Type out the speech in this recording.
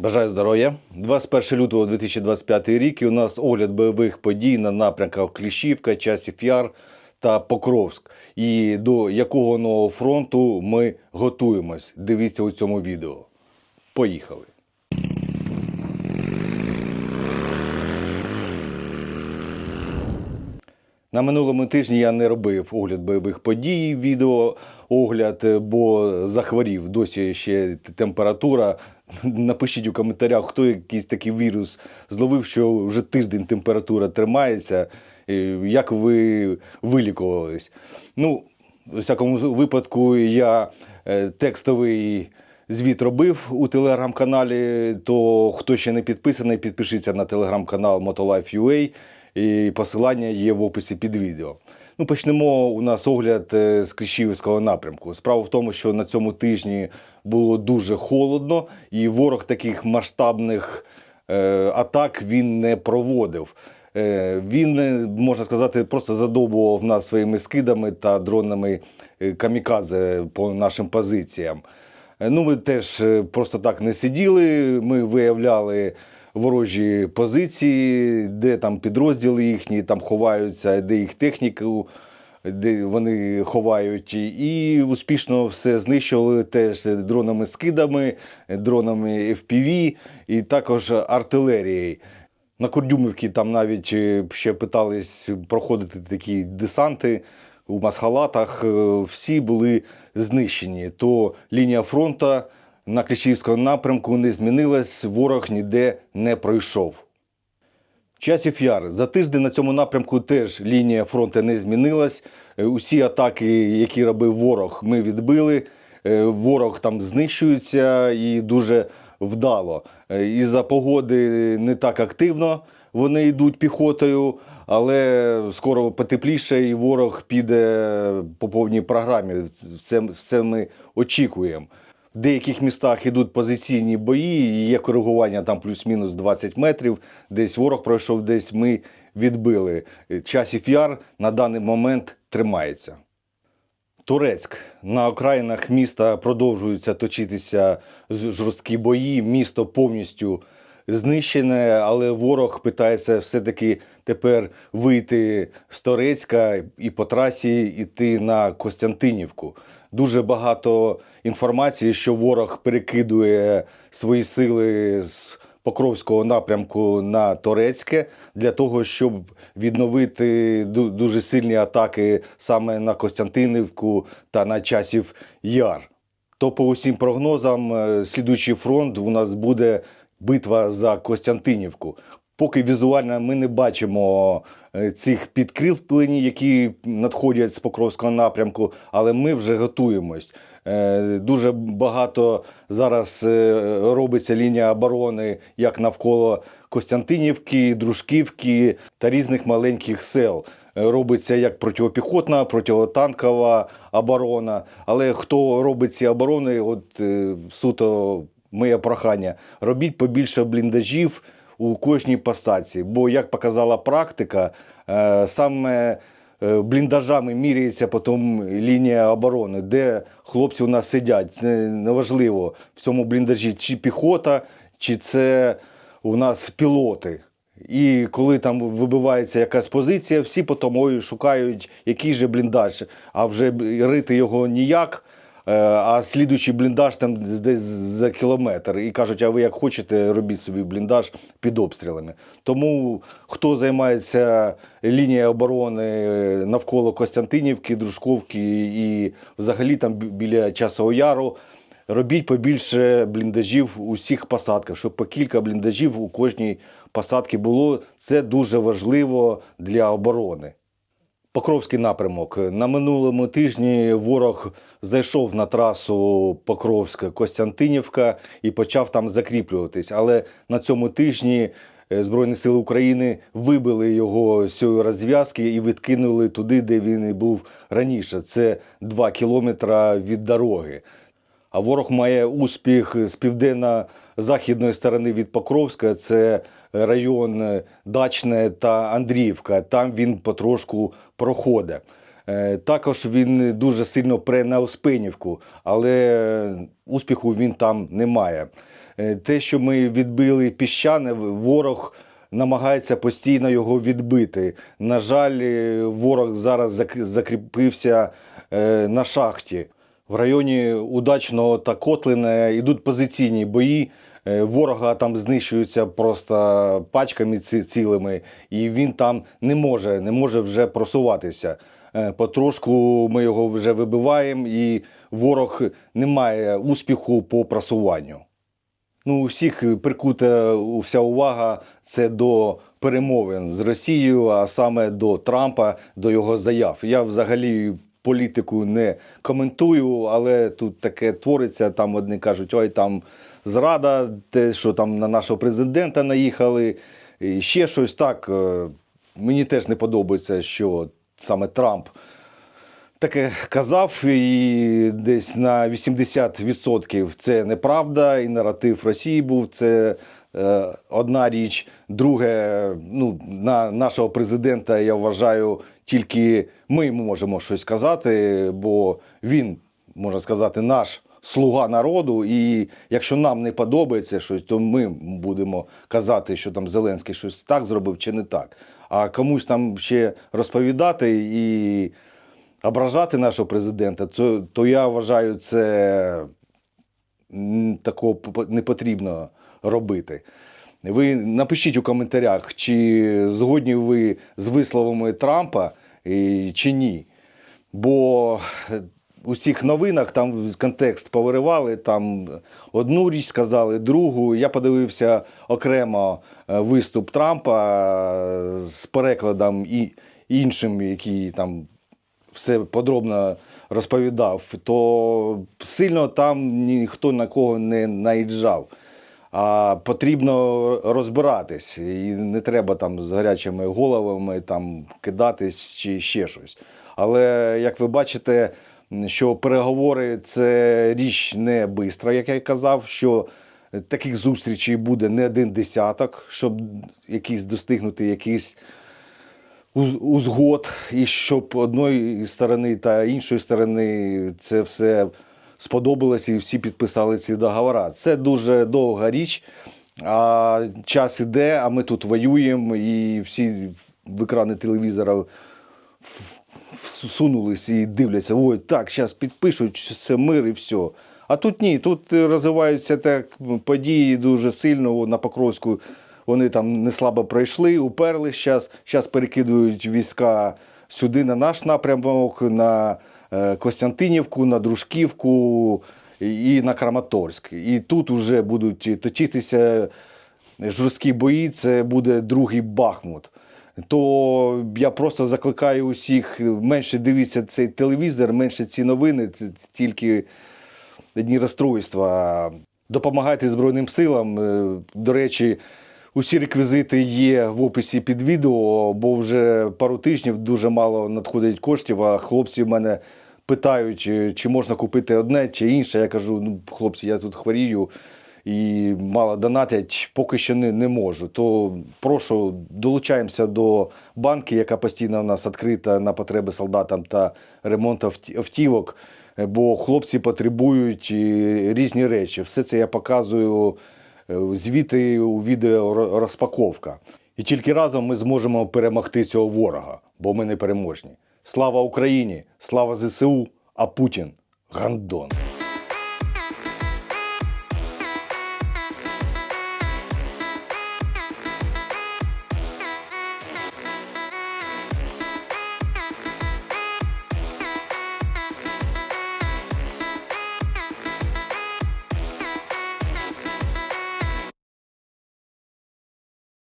Бажаю здоров'я. 21 лютого 2025 рік і у нас огляд бойових подій на напрямках Кліщівка, Часів Яр та Покровськ. І до якого нового фронту ми готуємось. Дивіться у цьому відео. Поїхали. На минулому тижні я не робив огляд бойових подій, відео огляд, бо захворів. Досі ще температура. Напишіть у коментарях, хто якийсь такий вірус зловив, що вже тиждень температура тримається. Як ви вилікувались? Ну, у всякому випадку, я е, текстовий звіт робив у телеграм-каналі. То хто ще не підписаний, підпишіться на телеграм-канал Motolife.ua. І посилання є в описі під відео. Ну, почнемо у нас огляд е, з Кліщівського напрямку. Справа в тому, що на цьому тижні було дуже холодно, і ворог таких масштабних е, атак він не проводив. Е, він, е, можна сказати, просто задобував нас своїми скидами та дронами е, камікадзе по нашим позиціям. Ну, ми теж просто так не сиділи. Ми виявляли ворожі позиції, де там підрозділи їхні там ховаються, де їх техніку, де вони ховають, і успішно все знищували теж дронами скидами, дронами FPV і також артилерією. На Курдюмівці там навіть е, ще питались проходити такі десанти у масхалатах. е, Всі були знищені. То лінія фронту на Кліщівському напрямку не змінилась, ворог ніде не пройшов. Часів Яр. За тиждень на цьому напрямку теж лінія фронту не змінилась. Е, Усі атаки, які робив ворог, ми відбили. Е, Ворог там знищується і дуже вдало. Е, Із-за погоди не так активно вони йдуть піхотою, але скоро потепліше, і ворог піде по повній програмі. Все, все ми очікуємо. В деяких містах йдуть позиційні бої, і є коригування там плюс-мінус 20 метрів. Десь ворог пройшов, десь ми відбили. Часів яр на даний момент тримається. Турецьк на окраїнах міста продовжуються точитися жорсткі бої. Місто повністю знищене, але ворог питається все-таки тепер вийти з Торецька і по трасі йти на Костянтинівку. Дуже багато інформації, що ворог перекидує свої сили з Покровського напрямку на Торецьке для того, щоб відновити дуже сильні атаки саме на Костянтинівку та на часів Яр. То по усім прогнозам, е, слідуючий фронт у нас буде битва за Костянтинівку. Поки візуально ми не бачимо е, цих підкріплень, які надходять з Покровського напрямку, але ми вже готуємось. Е, Дуже багато зараз е, робиться лінія оборони як навколо Костянтинівки, Дружківки та різних маленьких сел. Робиться як протипіхотна, протитанкова оборона. Але хто робить ці оборони, от суто моє прохання, робіть побільше бліндажів у кожній посадці. Бо, як показала практика, е, саме е, бліндажами міряється потім лінія оборони, де хлопці у нас сидять. Це неважливо в цьому бліндажі, чи піхота, чи це у нас пілоти. І коли там вибивається якась позиція, всі потім шукають, який же бліндаж, а вже рити його ніяк. Е, А слідуючий бліндаж там десь за кілометр. І кажуть, а ви як хочете, робіть собі бліндаж під обстрілами. Тому хто займається лінією оборони е, навколо Костянтинівки, Дружковки і взагалі там біля Часового Яру, робіть побільше бліндажів у всіх посадках, щоб по кілька бліндажів у кожній посадці було. Це дуже важливо для оборони. Покровський напрямок. На минулому тижні ворог зайшов на трасу Покровська-Костянтинівка і почав там закріплюватись. Але на цьому тижні е, Збройні Сили України вибили його з цієї розв'язки і відкинули туди, де він і був раніше. Це 2 кілометри від дороги. А ворог має успіх з південно-західної сторони від Покровська. Це район Дачне та Андріївка. Там він потрошку проходить. Е, Також він дуже сильно пре на Успенівку, але успіху він там не має. Е, Те, що ми відбили піщане, ворог намагається постійно його відбити. На жаль, е, ворог зараз закріпився е, на шахті. В районі Удачного та Котлина йдуть позиційні бої. Е, Ворога там знищуються просто пачками цілими, і він там не може, не може вже просуватися. Е, Потрошку ми його вже вибиваємо, і ворог не має успіху по просуванню. Ну, у всіх прикута вся увага це до перемовин з Росією, а саме до Трампа, до його заяв. Я взагалі політику не коментую, але тут таке твориться. Там одні кажуть, ой, там зрада, те, що там на нашого президента наїхали, і ще щось так. е, Мені теж не подобається, що саме Трамп таке казав, і десь на 80% це неправда, і наратив Росії був це одна річ. Друге, ну, на нашого президента я вважаю, тільки ми можемо щось сказати, бо він, можна сказати, наш. Слуга народу, і якщо нам не подобається щось, то ми будемо казати, що там Зеленський щось так зробив чи не так. А комусь там ще розповідати і ображати нашого президента, то, то я вважаю, це такого не потрібно робити. Ви напишіть у коментарях, чи згодні ви з висловами Трампа і, чи ні. Бо у цих новинах там контекст повиривали, там одну річ сказали, другу. Я подивився окремо е, виступ Трампа е, з перекладом і іншим, який там все подробно розповідав, то сильно там ніхто на кого не наїжджав. А потрібно розбиратись, і не треба там з гарячими головами там кидатись чи ще щось. Але як ви бачите, що переговори це річ не бистра, як я й казав, що таких зустрічей буде не один десяток, щоб якісь достигнути якісь узгод, і щоб одної сторони та іншої сторони це все сподобалося і всі підписали ці договори. Це дуже довга річ. А час іде, а ми тут воюємо, і всі в екрани телевізора всунулись і дивляться, ой, так, зараз підпишуть, це мир і все. А тут ні, тут розвиваються так події дуже сильно на Покровську. Вони там не слабо пройшли, уперлись зараз. Зараз перекидують війська сюди на наш напрямок, на Костянтинівку, на Дружківку і на Краматорськ. І тут вже будуть точитися жорсткі бої, це буде другий Бахмут. То я просто закликаю усіх менше дивіться цей телевізор, менше ці новини, це тільки одні розстройства. Допомагайте Збройним силам. Е, До речі, усі реквізити є в описі під відео, бо вже пару тижнів дуже мало надходить коштів, а хлопці в мене питають, е, чи можна купити одне чи інше. Я кажу, ну, хлопці, я тут хворію і мало донатять, поки що не, не можу. То прошу, долучаємося до банки, яка постійно у нас відкрита на потреби солдатам та ремонту автівок. Е, Бо хлопці потребують е, різні речі. Все це я показую звіти у відео розпаковка. І тільки разом ми зможемо перемогти цього ворога, бо ми не переможні. Слава Україні! Слава ЗСУ! А Путін гандон!